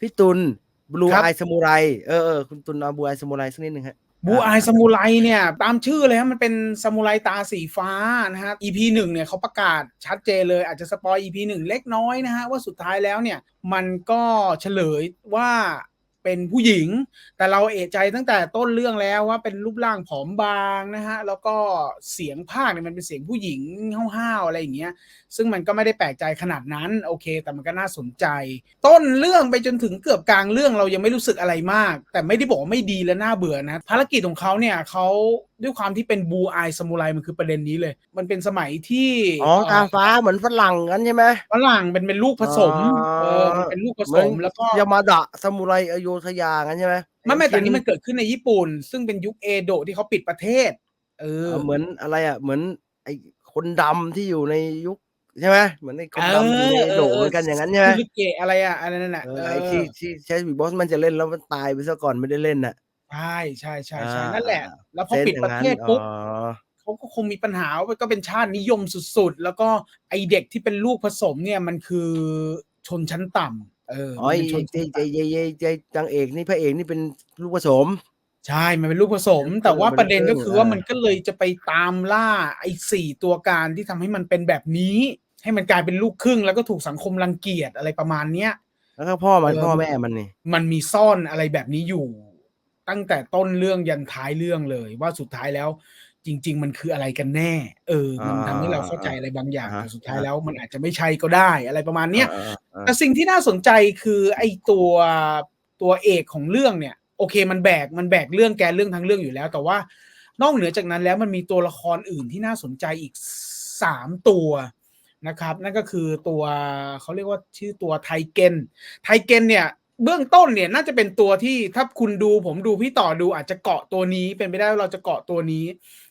พี่ตุลบลูครับ ไอสมุไรเออเออคุณตุลเอาบลูไอสมุไรสักนิดหนึ่งฮะ บูอายซามูไรเนี่ยตามชื่อเลยฮะมันเป็นซามูไรตาสีฟ้านะฮะ EP หนึ่งเนี่ยเขาประกาศชัดเจนเลยอาจจะสปอย EP หนึ่งเล็กน้อยนะฮะ ว่าสุดท้ายแล้วเนี่ย มันก็เฉลยว่า เป็นผู้หญิง แต่เราเอะใจตั้งแต่ต้นเรื่องแล้วว่าเป็นรูปร่างผอมบางนะฮะแล้วก็เสียงภาคเนี่ยมันเป็นเสียงผู้หญิงห้าวๆอะไรอย่างเงี้ย ซึ่งมันก็ไม่ได้แปลกใจขนาดนั้นโอเค แต่มันก็น่าสนใจ ต้นเรื่องไปจนถึงเกือบกลางเรื่องเรายังไม่รู้สึกอะไรมาก แต่ไม่ได้บอกว่าไม่ดีและน่าเบื่อนะภารกิจของเขาเนี่ยเขา ด้วยความที่เป็นบูอายซามูไรมันคือประเด็นนี้เลย มันเป็นสมัยที่อ๋อตาฟ้าเหมือนฝรั่งกันใช่ไหมฝรั่งเป็นเป็นลูกผสมอ๋อเออมันเป็นลูกผเหสมือนมแล้วก็ยามาดะสมุไรอโยธยากันใช่ไหมไม่ไม่แต่นี่มันเกิดขึ้นในญี่ปุ่น ซึ่งเป็นยุคเอโดะที่เขาปิดประเทศ เอเอออเหมือนอะไรอะ เหมือนไอ้คนดำที่อยู่ในยุคใช่ไหมเหมือนไอ้คนดำอยู่ในโดเหมือนกันอย่างนั้นใช่ไหมคุเกะอะไรอะอะไรนั่นแหละเออไอ้ที่ที่ใช้บีบอสมันจะเล่นแล้วมันตายไปซะก่อนไม่ได้เล่นน่ะ ใช่ใช่ใช่ใช่อ่านั่นแหละ แล้วพอซนส์ปิดประเทศปุ๊บอย่างนั้นอ๋อเขาก็คงมีปัญหาว่าก็เป็นชาตินิยมสุดๆ แล้วก็ไอเด็กที่เป็นลูกผสมเนี่ยมันคือชนชั้นต่ำเอออ๋อมันไอ้เป็นชนไอ้ชั้นไอ้ต่ำไอ้ไอ้ไอ้จังเอกนี่พระเอกนี่เป็นลูกผสม ใช่ มันเป็นลูกผสม แต่ว่าประเด็นก็คือว่ามันก็เลยจะไปตามล่าไอ้สี่ตัวการที่ทำให้มันเป็นแบบนี้ ให้มันกลายเป็นลูกครึ่ง แล้วก็ถูกสังคมรังเกียจอะไรประมาณเนี้ย แล้วก็พ่อมันเออพ่อแม่มันนี่ มันมีซ่อนอะไรแบบนี้อยู่ ตั้งแต่ต้นเรื่องยันท้ายเรื่องเลย ว่าสุดท้ายแล้ว จริง ๆ มันคืออะไรกันแน่ เออ มันทำให้เราเข้าใจอะไรบางอย่างแต่สุดท้ายแล้วมันอาจจะไม่ใช่ก็ได้อะไรประมาณเนี้ยออออเออแต่สิ่งที่น่าสนใจคือไอ้ตัวตัวเอกของเรื่องเนี่ย โอเคมันแบกมันแบกเรื่องแกนเรื่องทั้งเรื่องอยู่แล้ว แต่ว่านอกเหนือจากนั้นแล้วมันมีตัวละครอื่นที่น่าสนใจอีกสามตัวนะครับ นั่นก็คือตัวเขาเรียกว่าชื่อตัวไทเกนไทเกนเนี่ย เบื้องต้นเนี่ยน่าจะเป็นตัวที่ถ้าคุณดูผมดูพี่ต่อดูอาจจะเกาะตัวนี้เป็นไปได้ว่าเราจะเกาะตัวนี้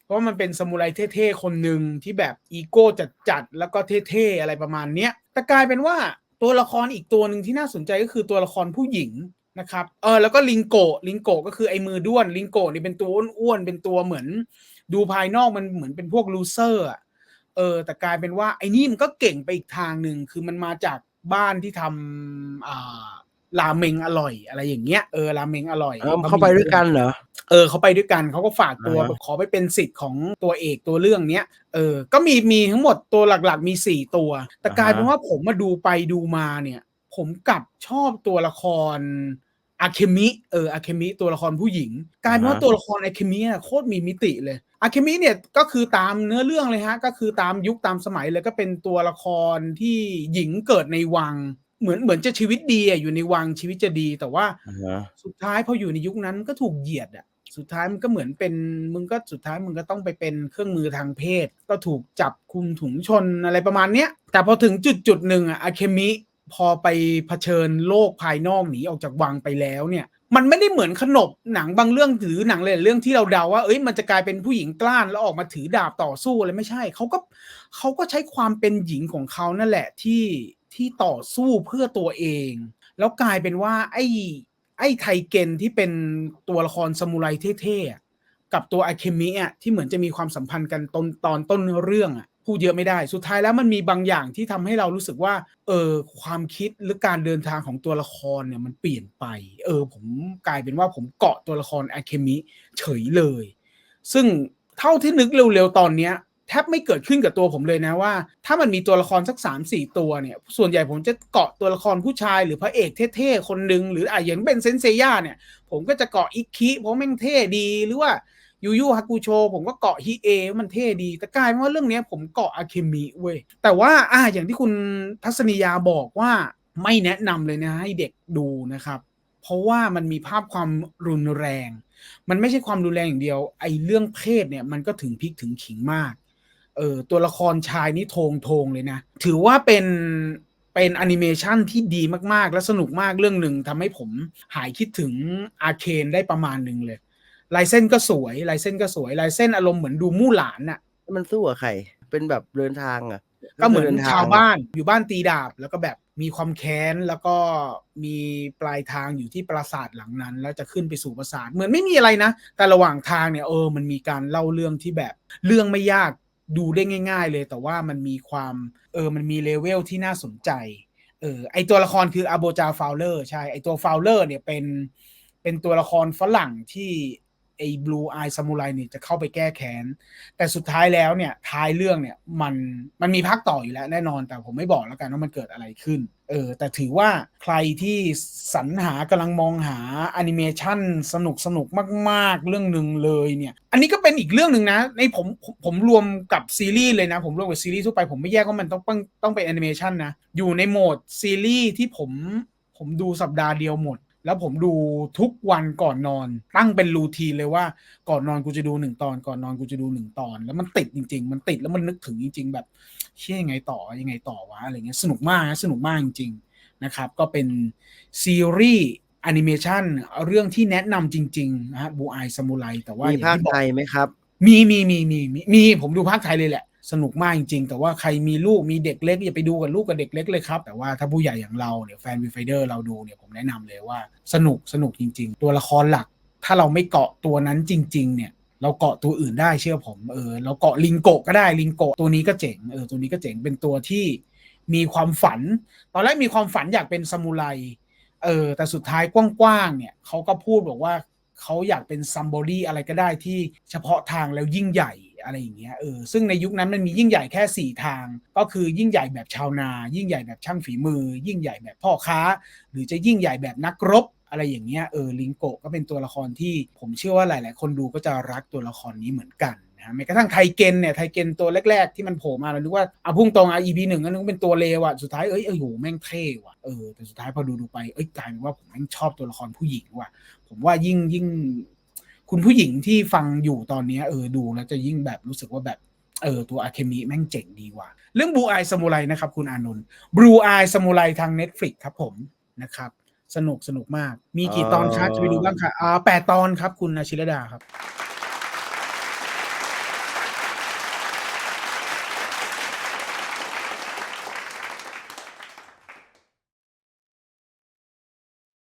เพราะมันเป็นสมุไรเท่ๆคนหนึ่งที่แบบอีโก้จัดๆแล้วก็เท่ๆอะไรประมาณเนี้ยแต่กลายเป็นว่าตัวละครอีกตัวหนึ่งที่น่าสนใจก็คือตัวละครผู้หญิงนะครับเออแล้วก็ลิงโกลิงโกก็คือไอ้มือด้วนลิงโกนี่เป็นตัวอ้วนๆเป็นตัวเหมือน ดูภายนอกมันเหมือนเป็นพวกลูเซอร์เออแต่กลายเป็นว่าไอ้นี่มันก็เก่งไปอีกทางหนึ่งคือมันมาจากบ้านที่ทำอ่า ราเมงอร่อยอะไรอย่างเงี้ยเออราเมงอร่อยเออเข้าไปด้วยกันเหรอเออเขาไปด้วยกันเขาก็ฝากตัวอ่าฮะขอไปเป็นสิทธิ์ของตัวเอกตัวเรื่องเนี้ยเออก็มีมีทั้งหมดตัวหลักๆ มีสี่ตัว แต่กลายเป็นว่าผมมาดูไปดูมาเนี่ย ผมกลับชอบตัวละครอะเคมิเอออะเคมิตัวละครผู้หญิง กลายเป็นว่าตัวละครอะเคมิอะโคตรมีมิติเลยอะเคมิเนี่ยก็คือตามเนื้อเรื่องเลยฮะ ก็คือตามยุคตามสมัยเลยก็เป็นตัวละครที่หญิงเกิดในวัง เหมือนเหมือนจะชีวิตดีอะอยู่ในวังชีวิตจะดี แต่ว่าอ่าฮะสุดท้ายพออยู่ในยุคนั้นก็ถูกเหยียดอะสุดท้ายมันก็เหมือนเป็นมึงก็สุดท้ายมึงก็ต้องไปเป็นเครื่องมือทางเพศ ก็ถูกจับคุมถุงชนอะไรประมาณเนี้ยแต่พอถึงจุดจุดหนึ่งอะอะเคมิพอไปเผชิญโลกภายนอกหนีออกจากวังไปแล้วเนี่ย มันไม่ได้เหมือนขนบหนังบางเรื่องหรือหนังเลยเรื่องที่เราเดาว่าเอ้ยมันจะกลายเป็นผู้หญิงกล้านแล้วออกมาถือดาบต่อสู้อะไรไม่ใช่เขาก็เขาก็ใช้ความเป็นหญิงของเขานั่นแหละที่ ที่ต่อสู้เพื่อตัวเอง แล้วกลายเป็นว่า ไอ้ไอ้ไทเกนที่เป็นตัวละครซามูไรเท่ๆกับตัวอาเคมิอะที่เหมือนจะมีความสัมพันธ์กันตอนตอนต้นเรื่องอะพูดเยอะไม่ได้สุดท้ายแล้วมันมีบางอย่างที่ทำให้เรารู้สึกว่า เออความคิดหรือการเดินทางของตัวละครเนี่ยมันเปลี่ยนไป เออ ผมกลายเป็นว่าผมเกาะตัวละครอาเคมิเฉยเลย ซึ่งเท่าที่นึกเร็วๆตอนเนี้ย แทบไม่เกิดขึ้นกับตัวผมเลยนะว่า ถ้ามันมีตัวละครสักสามสี่ตัวเนี่ย ส่วนใหญ่ผมจะเกาะตัวละครผู้ชายหรือพระเอกเท่ๆ คนหนึ่งหรืออะอย่างเป็นเซนเซย่าเนี่ย ผมก็จะเกาะอิคิเพราะแม่งเท่ดีหรือว่ายูยูฮากุโชผมก็เกาะฮิเอมันเท่ดี แต่กลายเป็นว่าเรื่องนี้ผมเกาะอาเคมิเว้ยแต่ว่าอะอย่างที่คุณทัศนียาบอกว่าไม่แนะนำเลยนะให้เด็กดูนะครับ เพราะว่ามันมีภาพความรุนแรง มันไม่ใช่ความรุนแรงอย่างเดียวไอ้เรื่องเพศเนี่ยมันก็ถึงพิกถึงขิงมาก เออตัวละครชายนี่โทงโทงเลยนะ ถือว่าเป็นเป็นแอนิเมชันที่ดีมาก ๆ และสนุกมากเรื่องหนึ่งทำให้ผมหายคิดถึงอาเคนได้ประมาณหนึ่งเลยลายเส้นก็สวยลายเส้นก็สวยลายเส้นอารมณ์เหมือนดูมู่หลานน่ะ มันสู้กับใคร เป็นแบบเดินทางอะ ก็เหมือนดิทงชาวบ้านอยู่บ้านตีดาบ แล้วก็แบบมีความแค้นแล้วก็มีปลายทางอยู่ที่ปราสาทหลังนั้น แล้วจะขึ้นไปสู่ปราสาทเหมือนไม่มีอะไรนะ แต่ระหว่างทางเนี่ยเออมันมีการเล่าเรื่องที่แบบเรื่องไม่ยาก ดูได้ง่าย ๆ เลย แต่ว่ามันมีความเออมันมีเลเวลที่น่าสนใจเออไอตัวละครคืออาโบจาฟาวเลอร์ใช่ไอตัวฟาวเลอร์เนี่ยเป็นเป็นตัวละครฝรั่งที่ ไอ้บลูไอซามูไรเนี่ยจะเข้าไปแก้แค้น แต่สุดท้ายแล้วเนี่ยท้ายเรื่องเนี่ยมันมันมีภาคต่ออยู่แล้วแน่นอนแต่ผมไม่บอกแล้วกันว่ามันเกิดอะไรขึ้น เออ แต่ถือว่าใครที่สรรหากำลังมองหาแอนิเมชันสนุกสนุกมากๆ เรื่องหนึ่งเลยเนี่ย อันนี้ก็เป็นอีกเรื่องหนึ่งนะ ในผมผมผมรวมกับซีรีส์เลยนะ ผมรวมกับซีรีส์ทั่วไปผมไม่แยกว่ามันต้องต้องต้องเป็นแอนิเมชันนะ อยู่ในโหมดซีรีส์ที่ผมผมดูสัปดาห์เดียวหมด แล้วผมดูทุกวันก่อนนอน ตั้งเป็นรูทีนเลยว่าก่อนนอนกูจะดูหนึ่งตอน ก่อนนอนกูจะดูหนึ่งตอน แล้วมันติดจริง ๆ มันติดแล้วมันนึกถึงจริง ๆ แบบเชื่อยังไงต่อยังไงต่อวะอะไรเงี้ยสนุกมากนะสนุกมากจริงๆนะครับ ก็เป็นซีรีส์แอนิเมชันเรื่องที่แนะนำจริงๆนะฮะบูไอซามูไรแต่ว่ามีอย่งภาคที่บอกไทยไหมครับมีมีมีมีมีมีผมดูภาคไทยเลยแหละ สนุกมากจริง ๆ แต่ว่าใครมีลูกมีเด็กเล็กอย่าไปดูกับลูกกับเด็กเล็กเลยครับ แต่ว่าถ้าผู้ใหญ่อย่างเราเนี่ยแฟนวีไฟเดอร์เราดูเนี่ยผมแนะนำเลยว่าสนุกสนุกจริง ๆ ตัวละครหลัก ถ้าเราไม่เกาะตัวนั้นจริง ๆ เนี่ยเราเกาะตัวอื่นได้เชื่อผมเออเราเกาะลิงโกะก็ได้ลิงโกะตัวนี้ก็เจ๋งเออตัวนี้ก็เจ๋งเป็นตัวที่มีความฝัน ตอนแรกมีความฝันอยากเป็นซามูไรเออแต่สุดท้ายกว้างๆเนี่ยเขาก็พูดบอกว่าเขาอยากเป็นซัมบอดี้อะไรก็ได้ที่เฉพาะทางแล้วยิ่งใหญ่ อะไรอย่างเงี้ยเออซึ่งในยุคนั้นมันมียิ่งใหญ่แค่ 4 ทาง ก็คือยิ่งใหญ่แบบชาวนา ยิ่งใหญ่แบบช่างฝีมือ ยิ่งใหญ่แบบพ่อค้า หรือจะยิ่งใหญ่แบบนักรบอะไรอย่างเงี้ยเออลิงโกก็เป็นตัวละครที่ผมเชื่อว่าหลาย ๆ คนดูก็จะรักตัวละครนี้เหมือนกันนะแม้กระทั่งไทเกนเนี่ยไทเกนตัวแรก ๆ ที่มันโผล่มาเราคิดว่าเอาพุ่งตรงอะ EP หนึ่งก็นึกเป็นตัวเลวอะสุดท้ายเอ้ยเออโหแม่งเท่ว่ะเออแต่สุดท้ายพอดูดูไปเอ้ยกลายเป็นว่าผมแม่งชอบตัวละครผู้หญิงว่ะผมว่ายิ่งยิ่ง คุณผู้หญิงที่ฟังอยู่ตอนนี้เออดูแล้วจะยิ่งแบบรู้สึกว่าแบบเออตัวอาเคมีแม่งเจ๋งดีว่ะเรื่องบลูอายสมุไรนะครับคุณอานนท์บลูอายสมุไรทาง Netflix ครับผมนะครับ สนุกสนุกมาก มีกี่ตอนคะจะไปดูบ้างคะอ่าแปดตอนครับคุณอาชิรดาครับ